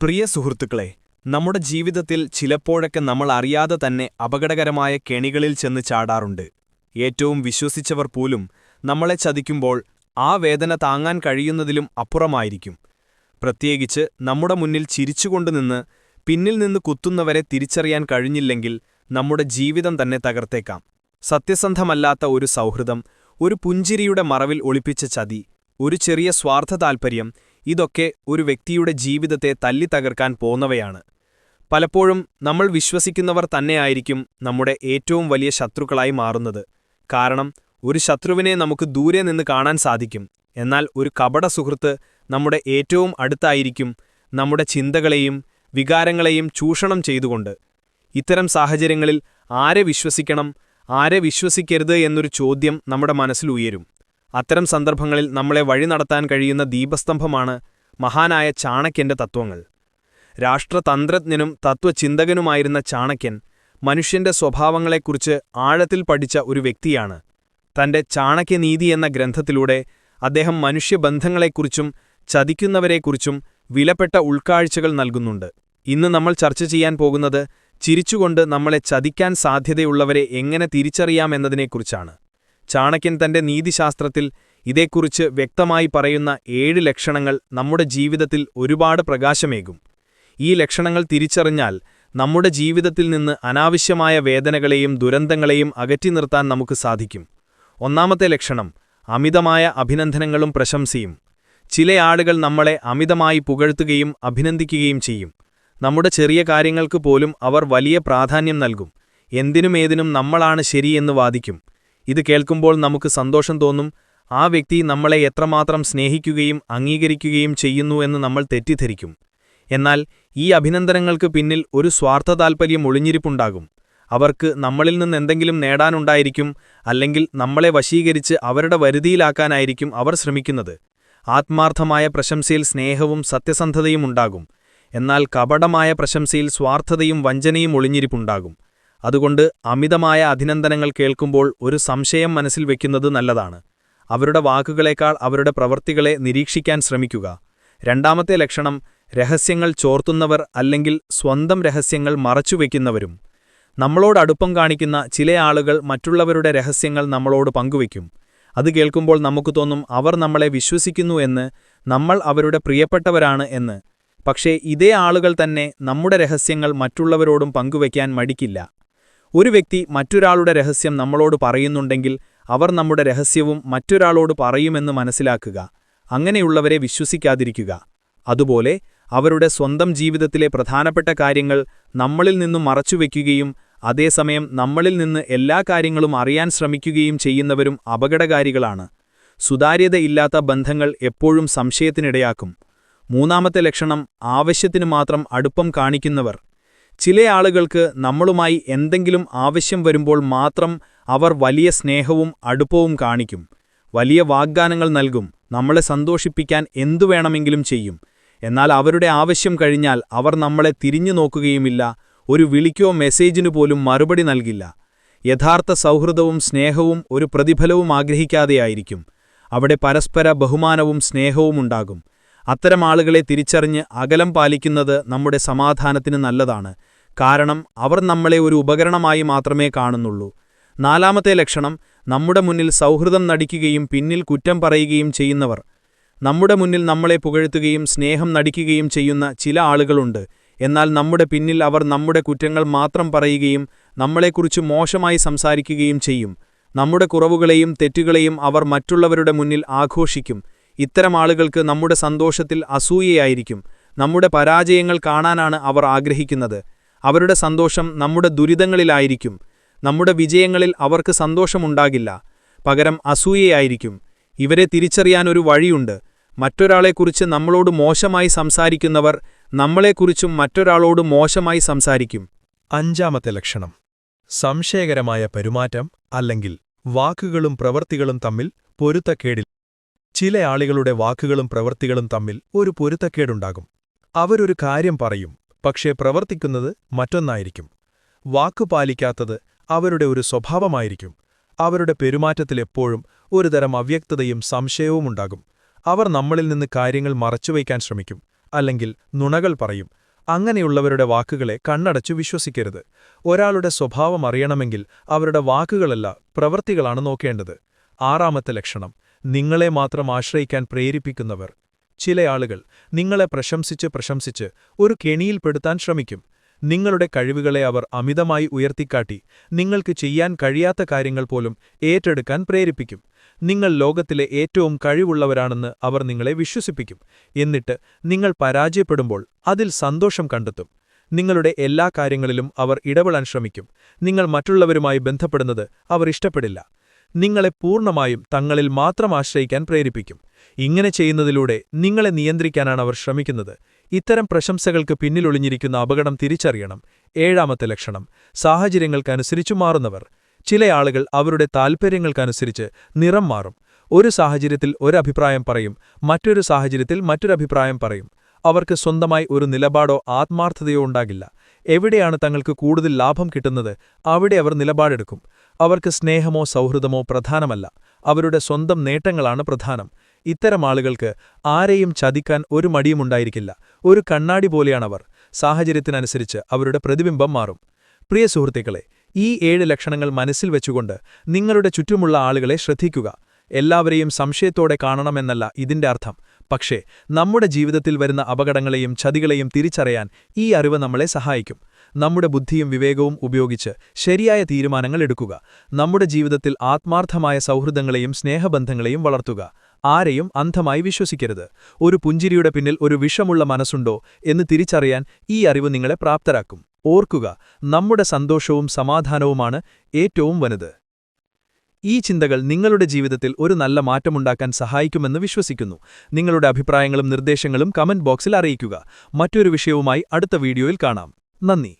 പ്രിയ സുഹൃത്തുക്കളെ നമ്മുടെ ജീവിതത്തിൽ ചിലപ്പോഴൊക്കെ നമ്മൾ അറിയാതെ തന്നെ അപകടകരമായ കെണികളിൽ ചെന്ന് ചാടാറുണ്ട്. ഏറ്റവും വിശ്വസിച്ചവർ പോലും നമ്മളെ ചതിക്കുമ്പോൾ ആ വേദന താങ്ങാൻ കഴിയുന്നതിലും അപ്പുറമായിരിക്കും. പ്രത്യേകിച്ച് നമ്മുടെ മുന്നിൽ ചിരിച്ചുകൊണ്ട് നിന്ന് പിന്നിൽ നിന്ന് കുത്തുന്നവരെ തിരിച്ചറിയാൻ കഴിഞ്ഞില്ലെങ്കിൽ നമ്മുടെ ജീവിതം തന്നെ തകർത്തേക്കാം. സത്യസന്ധമല്ലാത്ത ഒരു സൗഹൃദം ഒരു പുഞ്ചിരിയുടെ മറവിൽ ഒളിപ്പിച്ച ചതി ഒരു ചെറിയ സ്വാർത്ഥ താൽപ്പര്യം ഇതൊക്കെ ഒരു വ്യക്തിയുടെ ജീവിതത്തെ തല്ലിത്തകർക്കാൻ പോന്നവയാണ്. പലപ്പോഴും നമ്മൾ വിശ്വസിക്കുന്നവർ തന്നെയായിരിക്കും നമ്മുടെ ഏറ്റവും വലിയ ശത്രുക്കളായി മാറുന്നത്. കാരണം ഒരു ശത്രുവിനെ നമുക്ക് ദൂരെ നിന്ന് കാണാൻ സാധിക്കും. എന്നാൽ ഒരു കപട സുഹൃത്ത് നമ്മുടെ ഏറ്റവും അടുത്തായിരിക്കും നമ്മുടെ ചിന്തകളെയും വികാരങ്ങളെയും ചൂഷണം ചെയ്തുകൊണ്ട്. ഇത്തരം സാഹചര്യങ്ങളിൽ ആരെ വിശ്വസിക്കണം ആരെ വിശ്വസിക്കരുത് എന്നൊരു ചോദ്യം നമ്മുടെ മനസ്സിലുയരും അത്തരം സന്ദർഭങ്ങളിൽ നമ്മളെ വഴി നടത്താൻ കഴിയുന്ന ദീപസ്തംഭമാണ് മഹാനായ ചാണക്യന്റെ തത്വങ്ങൾ. രാഷ്ട്രതന്ത്രജ്ഞനും തത്വചിന്തകനുമായിരുന്ന ചാണക്യൻ മനുഷ്യന്റെ സ്വഭാവങ്ങളെക്കുറിച്ച് ആഴത്തിൽ പഠിച്ച ഒരു വ്യക്തിയാണ്. തന്റെ ചാണക്യനീതി എന്ന ഗ്രന്ഥത്തിലൂടെ അദ്ദേഹം മനുഷ്യബന്ധങ്ങളെക്കുറിച്ചും ചതിക്കുന്നവരെക്കുറിച്ചും വിലപ്പെട്ട ഉൾക്കാഴ്ചകൾ നൽകുന്നുണ്ട്. ഇന്ന് നമ്മൾ ചർച്ച ചെയ്യാൻ പോകുന്നത് ചിരിച്ചുകൊണ്ട് നമ്മളെ ചതിക്കാൻ സാധ്യതയുള്ളവരെ എങ്ങനെ തിരിച്ചറിയാമെന്നതിനെക്കുറിച്ചാണ്. ചാണക്യൻ തന്റെ നീതിശാസ്ത്രത്തിൽ ഇതേക്കുറിച്ച് വ്യക്തമായി പറയുന്ന ഏഴ് ലക്ഷണങ്ങൾ നമ്മുടെ ജീവിതത്തിൽ ഒരുപാട് പ്രകാശമേകും. ഈ ലക്ഷണങ്ങൾ തിരിച്ചറിഞ്ഞാൽ നമ്മുടെ ജീവിതത്തിൽ നിന്ന് അനാവശ്യമായ വേദനകളെയും ദുരന്തങ്ങളെയും അകറ്റി നിർത്താൻ നമുക്ക് സാധിക്കും. ഒന്നാമത്തെ ലക്ഷണം അമിതമായ അഭിനന്ദനങ്ങളും പ്രശംസയും. ചില ആളുകൾ നമ്മളെ അമിതമായി പുകഴ്ത്തുകയും അഭിനന്ദിക്കുകയും ചെയ്യും. നമ്മുടെ ചെറിയ കാര്യങ്ങൾക്ക് പോലും അവർ വലിയ പ്രാധാന്യം നൽകും. എന്തിനുമേതിനും നമ്മളാണ് ശരിയെന്ന് വാദിക്കും. ഇത് കേൾക്കുമ്പോൾ നമുക്ക് സന്തോഷം തോന്നും ആ വ്യക്തി നമ്മളെ എത്രമാത്രം സ്നേഹിക്കുകയും അംഗീകരിക്കുകയും ചെയ്യുന്നു എന്ന് നമ്മൾ തെറ്റിദ്ധരിക്കും. എന്നാൽ ഈ അഭിനന്ദനങ്ങൾക്ക് പിന്നിൽ ഒരു സ്വാർത്ഥ താൽപ്പര്യം ഒളിഞ്ഞിരിപ്പുണ്ടാകും. അവർക്ക് നമ്മളിൽ നിന്ന് എന്തെങ്കിലും നേടാനുണ്ടായിരിക്കും അല്ലെങ്കിൽ നമ്മളെ വശീകരിച്ച് അവരുടെ വരുതിയിലാക്കാനായിരിക്കും അവർ ശ്രമിക്കുന്നത്. ആത്മാർത്ഥമായ പ്രശംസയിൽ സ്നേഹവും സത്യസന്ധതയും ഉണ്ടാകും. എന്നാൽ കപടമായ പ്രശംസയിൽ സ്വാർത്ഥതയും വഞ്ചനയും ഒളിഞ്ഞിരിപ്പുണ്ടാകും. അതുകൊണ്ട് അമിതമായ അഭിനന്ദനങ്ങൾ കേൾക്കുമ്പോൾ ഒരു സംശയം മനസ്സിൽ വെക്കുന്നത് നല്ലതാണ്. അവരുടെ വാക്കുകളേക്കാൾ അവരുടെ പ്രവൃത്തികളെ നിരീക്ഷിക്കാൻ ശ്രമിക്കുക. രണ്ടാമത്തെ ലക്ഷണം രഹസ്യങ്ങൾ ചോർത്തുന്നവർ അല്ലെങ്കിൽ സ്വന്തം രഹസ്യങ്ങൾ മറച്ചുവെക്കുന്നവരും. നമ്മളോട് അടുപ്പം കാണിക്കുന്ന ചില ആളുകൾ മറ്റുള്ളവരുടെ രഹസ്യങ്ങൾ നമ്മളോട് പങ്കുവയ്ക്കും അത് കേൾക്കുമ്പോൾ നമുക്ക് തോന്നും അവർ നമ്മളെ വിശ്വസിക്കുന്നു എന്ന് നമ്മൾ അവരുടെ പ്രിയപ്പെട്ടവരാണ് എന്ന്. പക്ഷേ ഇതേ ആളുകൾ തന്നെ നമ്മുടെ രഹസ്യങ്ങൾ മറ്റുള്ളവരോടും പങ്കുവയ്ക്കാൻ മടിക്കില്ല. ഒരു വ്യക്തി മറ്റൊരാളുടെ രഹസ്യം നമ്മളോട് പറയുന്നുണ്ടെങ്കിൽ അവർ നമ്മുടെ രഹസ്യവും മറ്റൊരാളോട് പറയുമെന്ന് മനസ്സിലാക്കുക അങ്ങനെയുള്ളവരെ വിശ്വസിക്കാതിരിക്കുക. അതുപോലെ അവരുടെ സ്വന്തം ജീവിതത്തിലെ പ്രധാനപ്പെട്ട കാര്യങ്ങൾ നമ്മളിൽ നിന്നും മറച്ചുവെക്കുകയും അതേസമയം നമ്മളിൽ നിന്ന് എല്ലാ കാര്യങ്ങളും അറിയാൻ ശ്രമിക്കുകയും ചെയ്യുന്നവരും അപകടകാരികളാണ്. സുതാര്യതയില്ലാത്ത ബന്ധങ്ങൾ എപ്പോഴും സംശയത്തിനിടയാക്കും. മൂന്നാമത്തെ ലക്ഷണം ആവശ്യത്തിനു മാത്രം അടുപ്പം കാണിക്കുന്നവർ. ചില ആളുകൾക്ക് നമ്മളുമായി എന്തെങ്കിലും ആവശ്യം വരുമ്പോൾ മാത്രം അവർ വലിയ സ്നേഹവും അടുപ്പവും കാണിക്കും. വലിയ വാഗ്ദാനങ്ങൾ നൽകും. നമ്മളെ സന്തോഷിപ്പിക്കാൻ എന്തു വേണമെങ്കിലും ചെയ്യും. എന്നാൽ അവരുടെ ആവശ്യം കഴിഞ്ഞാൽ അവർ നമ്മളെ തിരിഞ്ഞു നോക്കുകയുമില്ല ഒരു വിളിക്കോ മെസ്സേജിനു പോലും മറുപടി നൽകില്ല. യഥാർത്ഥ സൗഹൃദവും സ്നേഹവും ഒരു പ്രതിഫലവും ആഗ്രഹിക്കാതെയായിരിക്കും. അവിടെ പരസ്പര ബഹുമാനവും സ്നേഹവും ഉണ്ടാകും. അത്തരം ആളുകളെ തിരിച്ചറിഞ്ഞ് അകലം പാലിക്കുന്നത് നമ്മുടെ സമാധാനത്തിന് നല്ലതാണ്. കാരണം അവർ നമ്മളെ ഒരു ഉപകരണമായി മാത്രമേ കാണുന്നുള്ളൂ. നാലാമത്തെ ലക്ഷണം നമ്മുടെ മുന്നിൽ സൗഹൃദം നടിക്കുകയും പിന്നിൽ കുറ്റം പറയുകയും ചെയ്യുന്നവർ. നമ്മുടെ മുന്നിൽ നമ്മളെ പുകഴ്ത്തുകയും സ്നേഹം നടിക്കുകയും ചെയ്യുന്ന ചില ആളുകളുണ്ട്. എന്നാൽ നമ്മുടെ പിന്നിൽ അവർ നമ്മുടെ കുറ്റങ്ങൾ മാത്രം പറയുകയും നമ്മളെക്കുറിച്ച് മോശമായി സംസാരിക്കുകയും ചെയ്യും. നമ്മുടെ കുറവുകളെയും തെറ്റുകളെയും അവർ മറ്റുള്ളവരുടെ മുന്നിൽ ആഘോഷിക്കും. ഇത്തരം ആളുകൾക്ക് നമ്മുടെ സന്തോഷത്തിൽ അസൂയയായിരിക്കും. നമ്മുടെ പരാജയങ്ങൾ കാണാനാണ് അവർ ആഗ്രഹിക്കുന്നത്. അവരുടെ സന്തോഷം നമ്മുടെ ദുരിതങ്ങളിലായിരിക്കും. നമ്മുടെ വിജയങ്ങളിൽ അവർക്ക് സന്തോഷമുണ്ടാകില്ല. പകരം അസൂയയായിരിക്കും. ഇവരെ തിരിച്ചറിയാനൊരു വഴിയുണ്ട്. മറ്റൊരാളെക്കുറിച്ച് നമ്മളോട് മോശമായി സംസാരിക്കുന്നവർ നമ്മളെക്കുറിച്ചും മറ്റൊരാളോട് മോശമായി സംസാരിക്കും. അഞ്ചാമത്തെ ലക്ഷണം. സംശയകരമായ പെരുമാറ്റം അല്ലെങ്കിൽ വാക്കുകളും പ്രവൃത്തികളും തമ്മിൽ പൊരുത്തക്കേടിൽ ചില ആളുകളുടെ വാക്കുകളും പ്രവൃത്തികളും തമ്മിൽ ഒരു പൊരുത്തക്കേടുണ്ടാകും. അവരൊരു കാര്യം പറയും പക്ഷേ പ്രവർത്തിക്കുന്നത് മറ്റൊന്നായിരിക്കും. വാക്കു പാലിക്കാത്തത് അവരുടെ ഒരു സ്വഭാവമായിരിക്കും. അവരുടെ പെരുമാറ്റത്തിലെപ്പോഴും ഒരുതരം അവ്യക്തതയും സംശയവുമുണ്ടാകും അവർ നമ്മളിൽ നിന്ന് കാര്യങ്ങൾ മറച്ചുവയ്ക്കാൻ ശ്രമിക്കും അല്ലെങ്കിൽ നുണകൾ പറയും. അങ്ങനെയുള്ളവരുടെ വാക്കുകളെ കണ്ണടച്ചു വിശ്വസിക്കരുത്. ഒരാളുടെ സ്വഭാവം അറിയണമെങ്കിൽ അവരുടെ വാക്കുകളല്ല പ്രവൃത്തികളാണ് നോക്കേണ്ടത്. ആറാമത്തെ ലക്ഷണം. നിങ്ങളെ മാത്രം ആശ്രയിക്കാൻ പ്രേരിപ്പിക്കുന്നവർ. ചില ആളുകൾ നിങ്ങളെ പ്രശംസിച്ച് പ്രശംസിച്ച് ഒരു കെണിയിൽപ്പെടുത്താൻ ശ്രമിക്കും. നിങ്ങളുടെ കഴിവുകളെ അവർ അമിതമായി ഉയർത്തിക്കാട്ടി നിങ്ങൾക്ക് ചെയ്യാൻ കഴിയാത്ത കാര്യങ്ങൾ പോലും ഏറ്റെടുക്കാൻ പ്രേരിപ്പിക്കും. നിങ്ങൾ ലോകത്തിലെ ഏറ്റവും കഴിവുള്ളവരാണെന്ന് അവർ നിങ്ങളെ വിശ്വസിപ്പിക്കും. എന്നിട്ട് നിങ്ങൾ പരാജയപ്പെടുമ്പോൾ അതിൽ സന്തോഷം കണ്ടെത്തും. നിങ്ങളുടെ എല്ലാ കാര്യങ്ങളിലും അവർ ഇടപെടാൻ ശ്രമിക്കും. നിങ്ങൾ മറ്റുള്ളവരുമായി ബന്ധപ്പെടുന്നത് അവർ ഇഷ്ടപ്പെടില്ല. നിങ്ങളെ പൂർണമായും തങ്ങളിൽ മാത്രം ആശ്രയിക്കാൻ പ്രേരിപ്പിക്കും. ഇങ്ങനെ ചെയ്യുന്നതിലൂടെ നിങ്ങളെ നിയന്ത്രിക്കാനാണ് അവർ ശ്രമിക്കുന്നത്. ഇത്തരം പ്രശംസകൾക്ക് പിന്നിലൊളിഞ്ഞിരിക്കുന്ന അപകടം തിരിച്ചറിയണം. ഏഴാമത്തെ ലക്ഷണം സാഹചര്യങ്ങൾക്കനുസരിച്ചു മാറുന്നവർ. ചില ആളുകൾ അവരുടെ താൽപ്പര്യങ്ങൾക്കനുസരിച്ച് നിറം മാറും. ഒരു സാഹചര്യത്തിൽ ഒരഭിപ്രായം പറയും മറ്റൊരു സാഹചര്യത്തിൽ മറ്റൊരഭിപ്രായം പറയും. അവർക്ക് സ്വന്തമായി ഒരു നിലപാടോ ആത്മാർത്ഥതയോ ഉണ്ടാകില്ല. എവിടെയാണ് തങ്ങൾക്ക് കൂടുതൽ ലാഭം കിട്ടുന്നത്? അവിടെ അവർ നിലപാടെടുക്കും. അവർക്ക് സ്നേഹമോ സൗഹൃദമോ പ്രധാനമല്ല. അവരുടെ സ്വന്തം നേട്ടങ്ങളാണ് പ്രധാനം. ഇത്തരം ആളുകൾക്ക് ആരെയും ചതിക്കാൻ ഒരു മടിയുമുണ്ടായിരിക്കില്ല ഒരു കണ്ണാടി പോലെയാണവർ. സാഹചര്യത്തിനനുസരിച്ച് അവരുടെ പ്രതിബിംബം മാറും. പ്രിയ സുഹൃത്തുക്കളെ ഈ ഏഴ് ലക്ഷണങ്ങൾ മനസ്സിൽ വെച്ചുകൊണ്ട് നിങ്ങളുടെ ചുറ്റുമുള്ള ആളുകളെ ശ്രദ്ധിക്കുക. എല്ലാവരെയും സംശയത്തോടെ കാണണമെന്നല്ല ഇതിന്റെ അർത്ഥം. പക്ഷേ നമ്മുടെ ജീവിതത്തിൽ വരുന്ന അപകടങ്ങളെയും ചതികളെയും തിരിച്ചറിയാൻ ഈ അറിവ് നമ്മളെ സഹായിക്കും. നമ്മുടെ ബുദ്ധിയും വിവേകവും ഉപയോഗിച്ച് ശരിയായ തീരുമാനങ്ങൾ എടുക്കുക. നമ്മുടെ ജീവിതത്തിൽ ആത്മാർത്ഥമായ സൗഹൃദങ്ങളെയും സ്നേഹബന്ധങ്ങളെയും വളർത്തുക. ആരെയും അന്ധമായി വിശ്വസിക്കരുത്. ഒരു പുഞ്ചിരിയുടെ പിന്നിൽ ഒരു വിഷമുള്ള മനസ്സുണ്ടോ എന്ന് തിരിച്ചറിയാൻ ഈ അറിവ് നിങ്ങളെ പ്രാപ്തരാക്കും. ഓർക്കുക നമ്മുടെ സന്തോഷവും സമാധാനവുമാണ് ഏറ്റവും വലുത്. ഈ ചിന്തകൾ നിങ്ങളുടെ ജീവിതത്തിൽ ഒരു നല്ല മാറ്റമുണ്ടാക്കാൻ സഹായിക്കുമെന്ന് വിശ്വസിക്കുന്നു. നിങ്ങളുടെ അഭിപ്രായങ്ങളും നിർദ്ദേശങ്ങളും കമന്റ് ബോക്സിൽ അറിയിക്കുക. മറ്റൊരു വിഷയവുമായി അടുത്ത വീഡിയോയിൽ കാണാം. നന്ദി.